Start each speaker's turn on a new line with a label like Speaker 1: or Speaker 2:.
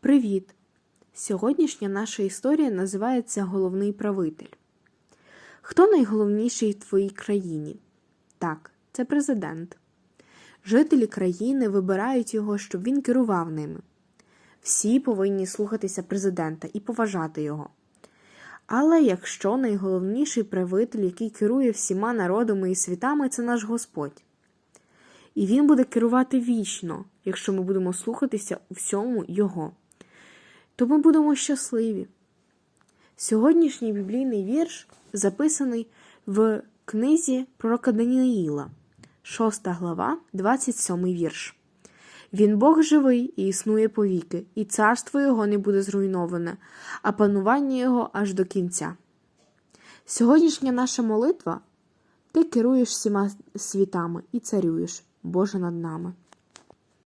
Speaker 1: Привіт! Сьогоднішня наша історія називається Головний правитель. Хто найголовніший в твоїй країні? Так, це президент. Жителі країни вибирають його, щоб він керував ними. Всі повинні слухатися президента і поважати його. Але якщо найголовніший правитель, який керує всіма народами і світами, це наш Господь. І він буде керувати вічно, якщо ми будемо слухатися у всьому Його, то ми будемо щасливі. Сьогоднішній біблійний вірш записаний в книзі пророка Даніїла, 6 глава, 27 вірш. Він Бог живий і існує повіки, і царство Його не буде зруйноване, а панування Його аж до кінця. Сьогоднішня наша молитва ти керуєш всіма світами і царюєш, Боже над нами.